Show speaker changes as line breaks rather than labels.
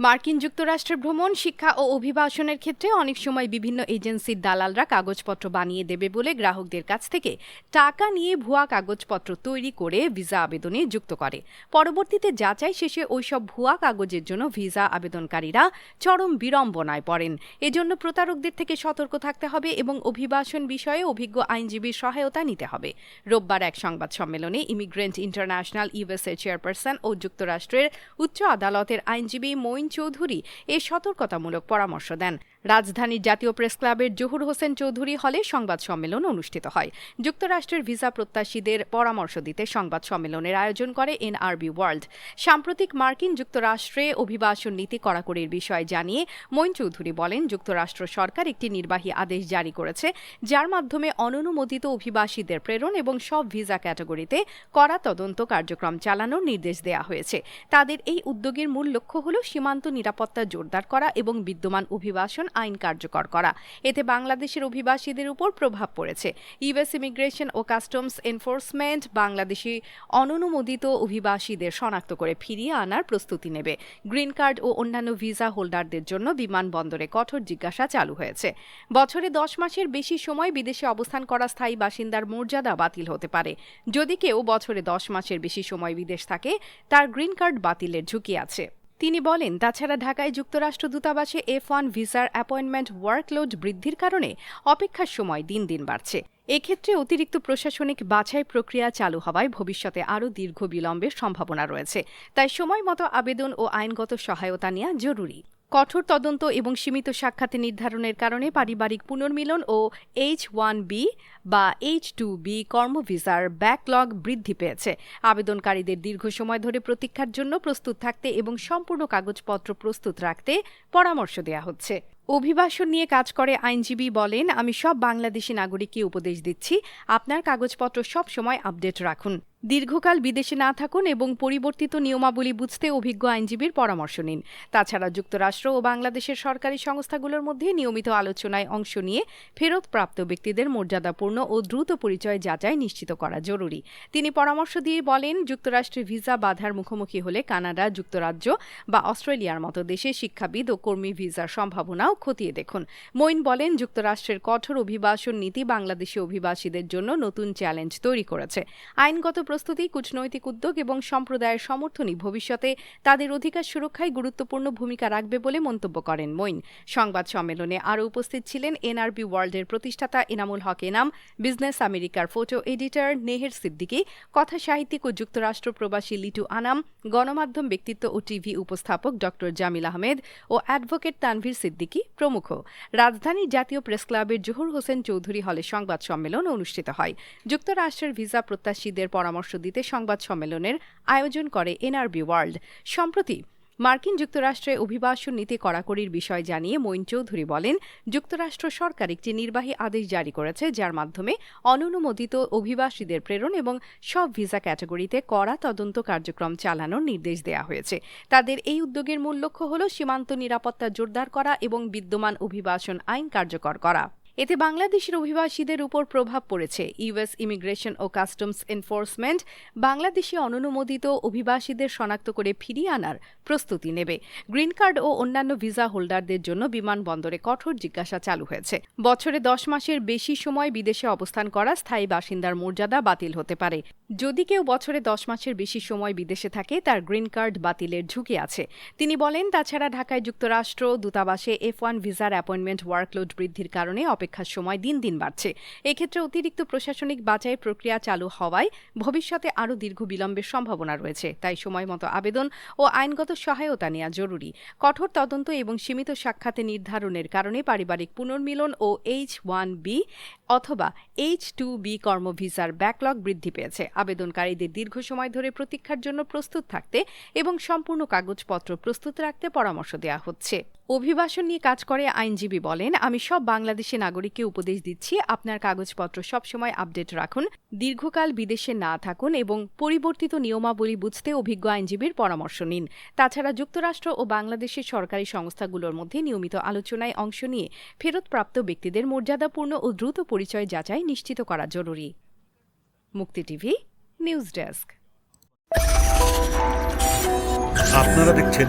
মার্কিন যুক্তরাষ্ট্রের ভ্রমণ, শিক্ষা ও অভিবাসনের ক্ষেত্রে অনেক সময় বিভিন্ন এজেন্সির দালালরা কাগজপত্র বানিয়ে দেবে বলে গ্রাহকদের কাছ থেকে টাকা নিয়ে ভুয়া কাগজপত্র তৈরি করে ভিসা আবেদনে যুক্ত করে। পরবর্তীতে যাচাই শেষে ওইসব ভুয়া কাগজের জন্য ভিসা আবেদনকারীরা চরম বিড়ম্বনায় পড়েন। এজন্য প্রতারকদের থেকে সতর্ক থাকতে হবে এবং অভিবাসন বিষয়ে অভিজ্ঞ আইনজীবীর সহায়তা নিতে হবে। রোববার এক সংবাদ সম্মেলনে ইমিগ্রেন্ট ইন্টারন্যাশনাল ইউএসএ চেয়ারপারসন ও যুক্তরাষ্ট্রের উচ্চ আদালতের আইনজীবী মঈন চৌধুরী এ সতর্কতামূলক পরামর্শ দেন। রাজধানীর জাতীয় প্রেস ক্লাবের জহুর হোসেন চৌধুরী হলে সংবাদ সম্মেলন অনুষ্ঠিত হয়। যুক্তরাষ্ট্রের ভিসা প্রত্যাশীদের পরামর্শ দিতে সংবাদ সম্মেলনের আয়োজন করে এনআরবি ওয়ার্ল্ড। সাম্প্রতিক মার্কিন যুক্তরাষ্ট্রে অভিবাসন নীতি কড়াকড়ির বিষয় জানিয়ে মঈন চৌধুরী বলেন, যুক্তরাষ্ট্র সরকার একটি নির্বাহী আদেশ জারি করেছে, যার মাধ্যমে অননুমোদিত অভিবাসীদের প্রেরণ এবং সব ভিসা ক্যাটাগরিতে কড়া তদন্ত কার্যক্রম চালানোর নির্দেশ দেওয়া হয়েছে। তাদের এই উদ্যোগের মূল লক্ষ্য হল সীমান্ত নিরাপত্তা জোরদার করা এবং বিদ্যমান অভিবাসন আইন কার্যকর করা। এতে বাংলাদেশের অভিবাসীদের উপর প্রভাব পড়েছে। ইউএস ইমিগ্রেশন ও কাস্টমস এনফোর্সমেন্ট বাংলাদেশি অননুমোদিত অভিবাসীদের শনাক্ত করে ফিরিয়ে আনার প্রস্তুতি নেবে। গ্রিন কার্ড ও অন্যান্য ভিসা হোল্ডারদের জন্য বিমানবন্দরে কঠোর জিজ্ঞাসা চালু হয়েছে। বছরে দশ মাসের বেশি সময় বিদেশে অবস্থান করা স্থায়ী বাসিন্দার মর্যাদা বাতিল হতে পারে। যদি কেউ বছরে দশ মাসের বেশি সময় বিদেশ থাকে, তার গ্রিন কার্ড বাতিলের ঝুঁকি আছে। তিনি বলেন, তাছাড়া ঢাকায় যুক্তরাষ্ট্র দূতাবাসে এফ ওয়ান ভিসার অ্যাপয়েন্টমেন্ট ওয়ার্কলোড বৃদ্ধির কারণে অপেক্ষার সময় দিন দিন বাড়ছে। এক্ষেত্রে অতিরিক্ত প্রশাসনিক বাছাই প্রক্রিয়া চালু হওয়ায় ভবিষ্যতে আরও দীর্ঘ বিলম্বের সম্ভাবনা রয়েছে। তাই সময় মতো আবেদন ও আইনগত সহায়তা নেওয়া জরুরি। কঠোর তদন্ত এবং সীমিত সাক্ষাতে নির্ধারণের কারণে পারিবারিক পুনর্মিলন ও এইচ ওয়ান বি বা এইচ টু বি কর্মভিসার ব্যাকলগ বৃদ্ধি পেয়েছে। আবেদনকারীদের দীর্ঘ সময় ধরে প্রতীক্ষার জন্য প্রস্তুত থাকতে এবং সম্পূর্ণ কাগজপত্র প্রস্তুত রাখতে পরামর্শ দেওয়া হচ্ছে। অভিবাসন নিয়ে কাজ করে আইনজীবী বলেন, আমি সব বাংলাদেশি নাগরিককে উপদেশ দিচ্ছি। আপনার কাগজপত্র সব সময় আপডেট রাখুন। দীর্ঘকাল বিদেশে না থাকুন এবং পরিবর্তিত নিয়মাবলী বুঝতে অভিজ্ঞ আইনজীবীর পরামর্শ নিন। তাছাড়া যুক্তরাষ্ট্র ও বাংলাদেশের সরকারি সংস্থাগুলোর মধ্যে নিয়মিত আলোচনায় অংশ নিয়ে ফেরতপ্রাপ্ত ব্যক্তিদের মর্যাদাপূর্ণ ও দ্রুত পরিচয় যাচাই নিশ্চিত করা জরুরি। তিনি পরামর্শ দিয়ে বলেন, যুক্তরাষ্ট্রে ভিসা বাধার মুখোমুখি হলে কানাডা, যুক্তরাজ্য বা অস্ট্রেলিয়ার মতো দেশে শিক্ষাবিদ ও কর্মী ভিসার সম্ভাবনাও খতিয়ে দেখুন। মঈন বলেন, যুক্তরাষ্ট্রের কঠোর অভিবাসন নীতি বাংলাদেশি অভিবাসীদের জন্য নতুন চ্যালেঞ্জ তৈরি করেছে। আইনগত প্রস্তুতি, কূটনৈতিক উদ্যোগ এবং সম্প্রদায়ের সমর্থনই ভবিষ্যতে তাদের অধিকার সুরক্ষায় গুরুত্বপূর্ণ ভূমিকা রাখবে বলে মন্তব্য করেন মঈন। সংবাদ সম্মেলনে আরও উপস্থিত ছিলেন এনআরবি ওয়ার্ল্ডের প্রতিষ্ঠাতা এনামুল হক এনাম, বিজনেস আমেরিকার ফটো এডিটর নেহের সিদ্দিকী, কথা সাহিত্যিক ও যুক্তরাষ্ট্র প্রবাসী লিটু আনাম, গণমাধ্যম ব্যক্তিত্ব ও টিভি উপস্থাপক ড জামিল আহমেদ ও অ্যাডভোকেট তানভীর সিদ্দিকী প্রমুখ। রাজধানীর জাতীয় প্রেস ক্লাবের জহুর হোসেন চৌধুরী হলে সংবাদ সম্মেলন অনুষ্ঠিত হয়। যুক্তরাষ্ট্রের ভিসা প্রত্যাশীদের পরামর্শ দিতে সংবাদ সম্মেলনের আয়োজন করে এনআরবি ওয়ার্ল্ড। সম্প্রতি মার্কিন যুক্তরাষ্ট্রে অভিবাসন নীতি কড়াকড়ির বিষয় জানিয়ে মঈন চৌধুরী বলেন, যুক্তরাষ্ট্র সরকার একটি নির্বাহী আদেশ জারি করেছে যার মাধ্যমে অননুমোদিত অভিবাসীদের প্রেরণ এবং সব ভিসা ক্যাটাগরিতে কড়া তদন্ত কার্যক্রম চালানোর নির্দেশ দেওয়া হয়েছে। তাদের এই উদ্যোগের মূল লক্ষ্য হল সীমান্ত নিরাপত্তা জোরদার করা এবং বিদ্যমান অভিবাসন আইন কার্যকর করা। এতে বাংলাদেশের অভিবাসীদের উপর প্রভাব পড়েছে। ইউএস ইমিগ্রেশন ও কাস্টমস এনফোর্সমেন্ট বাংলাদেশে অননুমোদিত অভিবাসীদের শনাক্ত করে ফিরিয়ে আনার প্রস্তুতি নেবে। গ্রিন কার্ড ও অন্যান্য ভিসা হোল্ডারদের জন্য বিমানবন্দরে কঠোর জিজ্ঞাসা চালু হয়েছে। বছরে দশ মাসের বেশি সময় বিদেশে অবস্থান করা স্থায়ী বাসিন্দার মর্যাদা বাতিল হতে পারে। যদি কেউ বছরে দশ মাসের বেশি সময় বিদেশে থাকে, তার গ্রিন কার্ড বাতিলের ঝুঁকি আছে। তিনি বলেন, তাছাড়া ঢাকায় যুক্তরাষ্ট্র, দূতাবাসে এফ ওয়ান ভিসার অ্যাপয়েন্টমেন্ট ওয়ার্কলোড বৃদ্ধির কারণে অপেক্ষার সময় দিন দিন বাড়ছে। এক্ষেত্রে অতিরিক্ত প্রশাসনিক বাছাই প্রক্রিয়া চালু হওয়ায় ভবিষ্যতে আরও দীর্ঘ বিলম্বের সম্ভাবনা রয়েছে। তাই সময় মতো আবেদন ও আইনগত সহায়তা নেওয়া জরুরি। কঠোর তদন্ত এবং সীমিত সাক্ষাতে নির্ধারণের কারণে পারিবারিক পুনর্মিলন ও এইচ ওয়ান বি অথবা এইচ টু বি কর্মভিসার ব্যাকলগ বৃদ্ধি পেয়েছে। আবেদনকারীদের দীর্ঘ সময় ধরে প্রতীক্ষার জন্য প্রস্তুত থাকতে এবং সম্পূর্ণ কাগজপত্র প্রস্তুত রাখতে পরামর্শ দেওয়া হচ্ছে। অভিবাসন নিয়ে কাজ করে আইনজীবী বলেন, আমি সব বাংলাদেশি নাগরিককে উপদেশ দিচ্ছি। আপনার কাগজপত্র সবসময় আপডেট রাখুন। দীর্ঘকাল বিদেশে না থাকুন এবং পরিবর্তিত নিয়মাবলী বুঝতে অভিজ্ঞ আইনজীবীর পরামর্শ নিন। তাছাড়া যুক্তরাষ্ট্র ও বাংলাদেশের সরকারি সংস্থাগুলোর মধ্যে নিয়মিত আলোচনায় অংশ নিয়ে ফেরতপ্রাপ্ত ব্যক্তিদের মর্যাদাপূর্ণ ও দ্রুত পরিচয় যাচাই নিশ্চিত করা জরুরি। মুক্তি টিভি, নিউজ ডেস্ক।
আপনারা দেখছেন